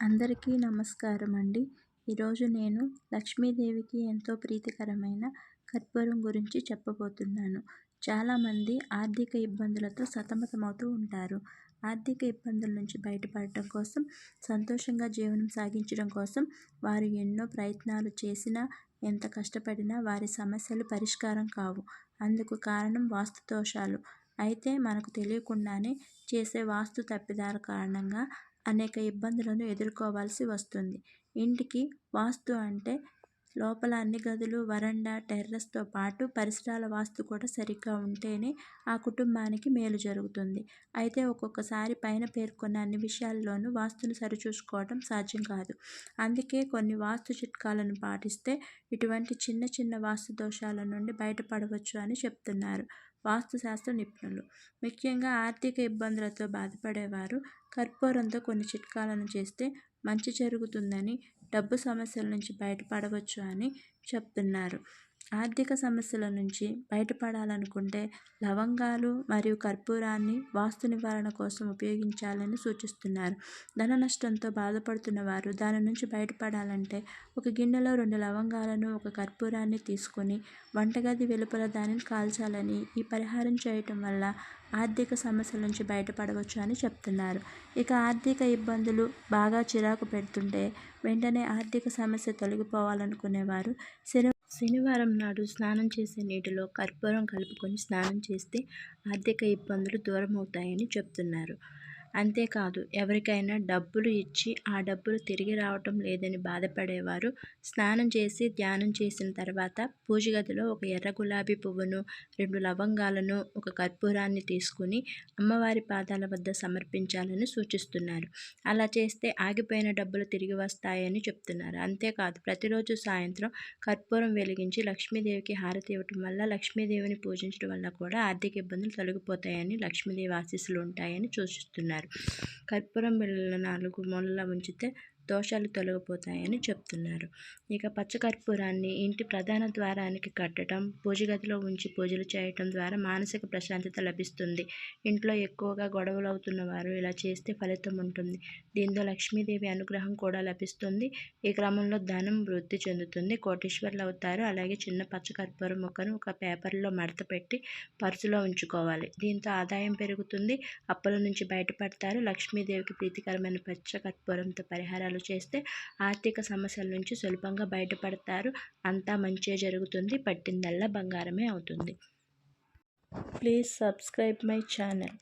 అందరికీ నమస్కారం అండి ఈరోజు నేను లక్ష్మీదేవికి ఎంతో ప్రీతికరమైన కర్పూరం గురించి చెప్పబోతున్నాను. చాలామంది ఆర్థిక ఇబ్బందులతో సతమతమవుతూ ఉంటారు. ఆర్థిక ఇబ్బందుల నుంచి బయటపడటం కోసం సంతోషంగా జీవనం సాగించడం కోసం వారు ఎన్నో ప్రయత్నాలు చేసినా ఎంత కష్టపడినా వారి సమస్యలు పరిష్కారం కావు. అందుకు కారణం వాస్తు దోషాలు. అయితే మనకు తెలియకుండానే చేసే వాస్తు తప్పిదాల కారణంగా అనేక ఇబ్బందులను ఎదుర్కోవాల్సి వస్తుంది. ఇంటికి వాస్తు అంటే లోపల అన్ని గదులు వరండా టెర్రస్తో పాటు పరిసరాల వాస్తు కూడా సరిగ్గా ఉంటేనే ఆ కుటుంబానికి మేలు జరుగుతుంది. అయితే ఒక్కొక్కసారి పైన పేర్కొన్న అన్ని విషయాల్లోనూ వాస్తును సరిచూసుకోవడం సాధ్యం కాదు. అందుకే కొన్ని వాస్తు చిట్కాలను పాటిస్తే ఇటువంటి చిన్న చిన్న వాస్తు దోషాల నుండి బయటపడవచ్చు అని చెప్తున్నారు వాస్తుశాస్త్ర నిపుణులు. ముఖ్యంగా ఆర్థిక ఇబ్బందులతో బాధపడేవారు కర్పూరంతో కొన్ని చిట్కాలను చేస్తే మంచి జరుగుతుందని డబ్బు సమస్యల నుంచి బయటపడవచ్చు అని చెప్తున్నారు. ఆర్థిక సమస్యల నుంచి బయటపడాలనుకుంటే లవంగాలు మరియు కర్పూరాన్ని వాస్తు నివారణ కోసం ఉపయోగించాలని సూచిస్తున్నారు. ధన నష్టంతో బాధపడుతున్న వారు దాని నుంచి బయటపడాలంటే ఒక గిన్నెలో రెండు లవంగాలను ఒక కర్పూరాన్ని తీసుకొని వంటగది వెలుపల దానిని కాల్చాలని ఈ పరిహారం చేయటం వల్ల ఆర్థిక సమస్యల నుంచి బయటపడవచ్చు అని చెప్తున్నారు. ఇక ఆర్థిక ఇబ్బందులు బాగా చిరాకు పెడుతుంటే వెంటనే ఆర్థిక సమస్య తొలగిపోవాలనుకునేవారు శని శనివారం నాడు స్నానం చేసే నీటిలో కర్పూరం కలుపుకొని స్నానం చేస్తే ఆర్థిక ఇబ్బందులు దూరం అవుతాయని చెప్తున్నారు. అంతేకాదు ఎవరికైనా డబ్బులు ఇచ్చి ఆ డబ్బులు తిరిగి రావటం లేదని బాధపడేవారు. స్నానం చేసి ధ్యానం చేసిన తర్వాత పూజ గదిలో ఒక ఎర్ర గులాబీ పువ్వును రెండు లవంగాలను ఒక కర్పూరాన్ని తీసుకుని అమ్మవారి పాదాల వద్ద సమర్పించాలని సూచిస్తున్నారు. అలా చేస్తే ఆగిపోయిన డబ్బులు తిరిగి వస్తాయని చెప్తున్నారు. అంతేకాదు ప్రతిరోజు సాయంత్రం కర్పూరం వెలిగించి లక్ష్మీదేవికి హారతి ఇవ్వటం వల్ల లక్ష్మీదేవిని పూజించడం వల్ల కూడా ఆర్థిక ఇబ్బందులు తొలగిపోతాయని లక్ష్మీదేవి ఆశీస్సులు ఉంటాయని సూచిస్తున్నారు. చెప్తున్నారు కర్పూరం బిళ్ళ నాలుగు మూలలా ఉంచితే దోషాలు తొలగిపోతాయని చెప్తున్నారు. ఇక పచ్చకర్పూరాన్ని ఇంటి ప్రధాన ద్వారానికి కట్టడం పూజగదిలో ఉంచి పూజలు చేయటం ద్వారా మానసిక ప్రశాంతత లభిస్తుంది. ఇంట్లో ఎక్కువగా గొడవలు అవుతున్న వారు ఇలా చేస్తే ఫలితం ఉంటుంది. దీంతో లక్ష్మీదేవి అనుగ్రహం కూడా లభిస్తుంది. ఈ క్రమంలో ధనం వృద్ధి చెందుతుంది. కోటీశ్వర్లు అవుతారు. అలాగే చిన్న పచ్చకర్పూరం మొక్కను ఒక పేపర్లో మడత పెట్టి పర్సులో ఉంచుకోవాలి. దీంతో ఆదాయం పెరుగుతుంది. అప్పుల నుంచి బయటపడతారు. లక్ష్మీదేవికి ప్రీతికరమైన పచ్చకర్పూరంతో పరిహారాలు పరిహారాలు చేస్తే ఆర్థిక సమస్యల నుంచి సులభంగా బయటపడతారు. అంతా మంచిగా జరుగుతుంది. పట్టిందల్లా బంగారమే అవుతుంది. Please subscribe my channel.